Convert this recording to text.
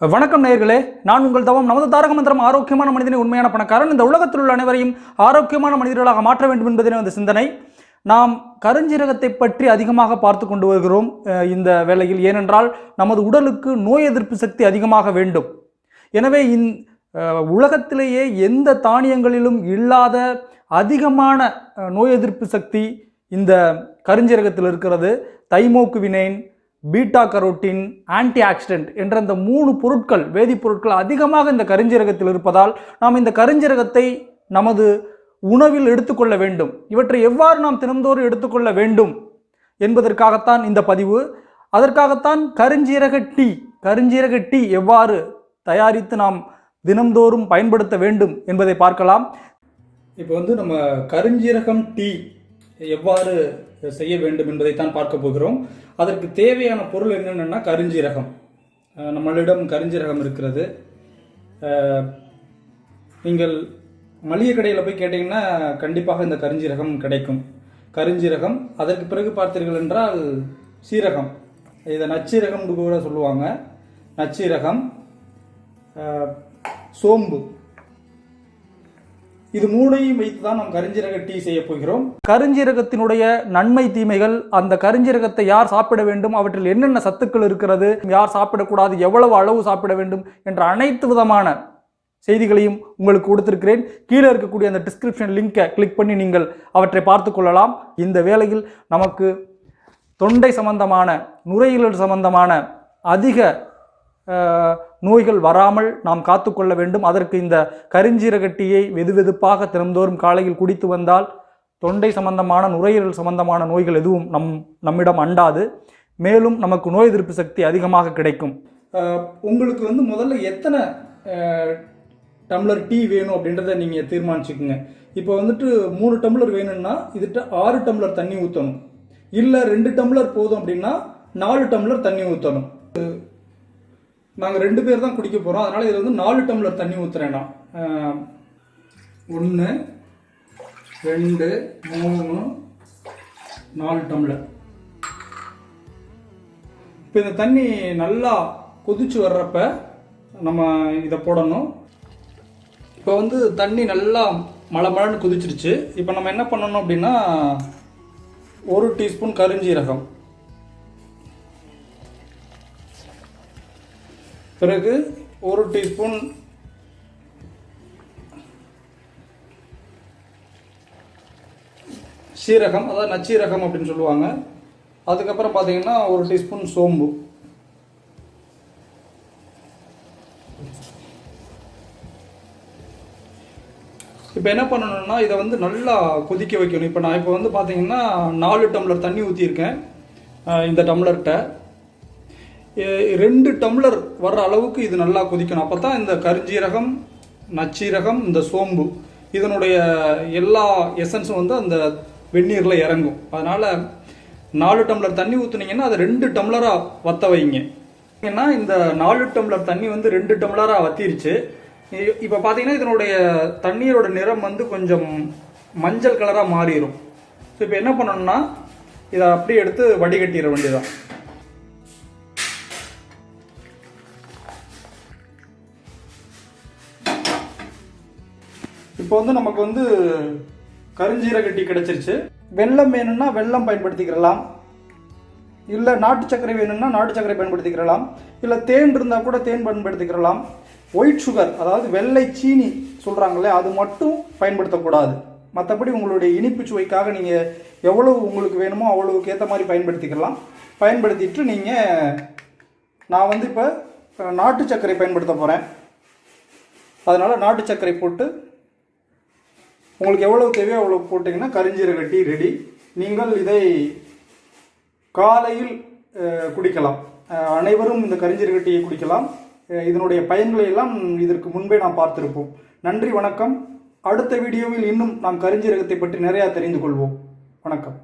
வணக்கம் நேயர்களே நான் உங்கள் தவம் நமது தாரக மந்திரம் ஆரோக்கியமான மனிதனை உண்மையான பணக்காரன். இந்த உலகத்தில் உள்ள அனைவரையும் ஆரோக்கியமான மனிதர்களாக மாற்ற வேண்டும் என்பதே அந்த சிந்தனை. நாம் கருஞ்சீரகத்தை பற்றி அதிகமாக பார்த்து கொண்டு வருகிறோம் இந்த வேளையில். ஏனென்றால் நமது உடலுக்கு நோய் எதிர்ப்பு சக்தி அதிகமாக வேண்டும். எனவே இந் உலகத்திலேயே எந்த தானியங்களிலும் இல்லாத அதிகமான நோய் எதிர்ப்பு சக்தி இந்த கருஞ்சீரகத்தில் இருக்கிறது. Thymoquinone beta carotene antioxidant என்ற இந்த மூணு பொருட்கள் வேதிப்பொருட்கள் அதிகமாக இந்த கருஞ்சீரகத்தில் இருப்பதால் நாம் இந்த கருஞ்சீரகத்தை நமது உணவில் எடுத்துக்கொள்ள வேண்டும். இவற்றை எவ்வாறு நாம் தினந்தோறும் எடுத்துக்கொள்ள வேண்டும் என்பதற்காகத்தான் இந்த பதிவு. அதற்காகத்தான் கருஞ்சீரக டீ கருஞ்சீரக டீ எவ்வாறு தயாரித்து நாம் தினந்தோறும் பயன்படுத்த வேண்டும் என்பதை பார்க்கலாம். இப்போ வந்து நம்ம கருஞ்சீரகம் டீ எவ்வாறு செய்ய வேண்டும் என்பதைத்தான் பார்க்க போகிறோம். அதற்கு தேவையான பொருள் என்னென்னா கரிஞ்சீரகம். நம்மளிடம் கரிஞ்சீரகம் இருக்கிறது. நீங்கள் மளிகை கடையில் போய் கேட்டிங்கன்னா கண்டிப்பாக இந்த கரிஞ்சீரகம் கிடைக்கும். கரிஞ்சீரகம் அதற்கு பிறகு பார்த்தீர்கள் என்றால் சீரகம். இதை நச்சீரகம் கூட சொல்லுவாங்க. நச்சீரகம் சோம்பு. இது மூணையும் வைத்து தான் நாம் கருஞ்சீரக டீ செய்ய போகிறோம். கருஞ்சீரகத்தினுடைய நன்மை தீமைகள் அந்த கருஞ்சீரகத்தை யார் சாப்பிட வேண்டும் அவற்றில் என்னென்ன சத்துக்கள் இருக்கிறது யார் சாப்பிடக்கூடாது எவ்வளவு அளவு சாப்பிட வேண்டும் என்ற அனைத்து விதமான செய்திகளையும் உங்களுக்கு கொடுத்திருக்கிறேன். கீழே இருக்கக்கூடிய அந்த டிஸ்கிரிப்ஷன் லிங்கை கிளிக் பண்ணி நீங்கள் அவற்றை பார்த்து கொள்ளலாம். இந்த வேளையில் நமக்கு தொண்டை சம்பந்தமான நுரையீரல் சம்பந்தமான அதிக நோய்கள் வராமல் நாம் காத்துக்கொள்ள வேண்டும். அதற்கு இந்த கரிஞ்சீரகட்டியை டீயை வெதுவெதுப்பாக தினந்தோறும் காலையில் குடித்து வந்தால் தொண்டை சம்பந்தமான நுரையீரல் சம்பந்தமான நோய்கள் எதுவும் நம் நம்மிடம் அண்டாது. மேலும் நமக்கு நோய் எதிர்ப்பு சக்தி அதிகமாக கிடைக்கும். உங்களுக்கு வந்து முதல்ல எத்தனை டம்ளர் டீ வேணும் அப்படின்றத நீங்கள் தீர்மானிச்சுக்குங்க. இப்போ வந்துட்டு மூணு டம்ளர் வேணும்னா இதுட்ட ஆறு டம்ளர் தண்ணி ஊற்றணும் இல்லை ரெண்டு டம்ளர் போதும் அப்படின்னா நாலு டம்ளர் தண்ணி ஊற்றணும் நாங்கள் ரெண்டு பேர் தான் குடிக்க போகிறோம் அதனால் இதில் வந்து நாலு டம்ளர் தண்ணி ஊற்றுறேன் நான் ஒன்று ரெண்டு மூணு நாலு டம்ளர். இப்போ இந்த தண்ணி நல்லா கொதிச்சு வர்றப்ப நம்ம இதை போடணும். இப்போ வந்து தண்ணி நல்லா மழை மழைன்னு கொதிச்சிருச்சு. இப்போ நம்ம என்ன பண்ணணும் அப்படின்னா ஒரு டீஸ்பூன் கருஞ்சீரகம். பிறகு ஒரு டீஸ்பூன் சீரகம் அதாவது நச்சீரகம் அப்படின்னு சொல்லுவாங்க. அதுக்கப்புறம் பார்த்தீங்கன்னா ஒரு டீஸ்பூன் சோம்பு. இப்போ என்ன பண்ணணும்னா இதை வந்து நல்லா கொதிக்க வைக்கணும். இப்போ நான் இப்போ வந்து பார்த்தீங்கன்னா நாலு டம்ளர் தண்ணி ஊற்றியிருக்கேன் இந்த டம்ளர்கிட்ட. ரெண்டு டம்ளர் வர்ற அளவுக்கு இது நல்லா கொதிக்கணும். அப்போ தான் இந்த கருஞ்சீரகம் நச்சீரகம் இந்த சோம்பு இதனுடைய எல்லா எசன்ஸும் வந்து அந்த வெந்நீரில் இறங்கும். அதனால் நாலு டம்ளர் தண்ணி ஊற்றுனீங்கன்னா அதை ரெண்டு டம்ளராக வத்த வைங்க. ஏன்னா இந்த நாலு டம்ளர் தண்ணி வந்து ரெண்டு டம்ளராக வத்திருச்சு. இப்போ பார்த்தீங்கன்னா இதனுடைய தண்ணீரோட நிறம் வந்து கொஞ்சம் மஞ்சள் கலராக மாறிடும் ஸோ இப்போ என்ன பண்ணணும்னா இதை அப்படியே எடுத்து வடிகட்டிட வேண்டியதான் இப்போ வந்து நமக்கு வந்து கருஞ்சீரக டீ கிடைச்சிருச்சு. வெள்ளம் வேணும்னா வெல்லம் பயன்படுத்திக்கிறலாம். இல்லை நாட்டு சர்க்கரை வேணும்னா நாட்டு சர்க்கரை பயன்படுத்திக்கிறலாம். இல்லை தேன் இருந்தால் கூட தேன் பயன்படுத்திக்கிறலாம். ஒயிட் சுகர் அதாவது வெள்ளை சீனி சொல்கிறாங்களே அது மட்டும் பயன்படுத்தக்கூடாது. மற்றபடி உங்களுடைய இனிப்பு சுவைக்காக நீங்கள் எவ்வளவு உங்களுக்கு வேணுமோ அவ்வளவுக்கு ஏற்ற மாதிரி பயன்படுத்திக்கலாம். பயன்படுத்திட்டு நீங்கள் நான் வந்து இப்போ நாட்டு சர்க்கரை பயன்படுத்த போகிறேன் அதனால் நாட்டு சர்க்கரை போட்டு உங்களுக்கு எவ்வளவு தேவையோ அவ்வளோ போட்டிங்கன்னா கரிஞ்சீரக டீ ரெடி. நீங்கள் இதை காலையில் குடிக்கலாம். அனைவரும் இந்த கரிஞ்சீரக டீயை குடிக்கலாம். இதனுடைய பயன்களை எல்லாம் இதற்கு முன்பே நாம் பார்த்திருப்போம். நன்றி வணக்கம். அடுத்த வீடியோவில் இன்னும் நாம் கரிஞ்சீரகத்தை பற்றி நிறையா தெரிந்து கொள்வோம். வணக்கம்.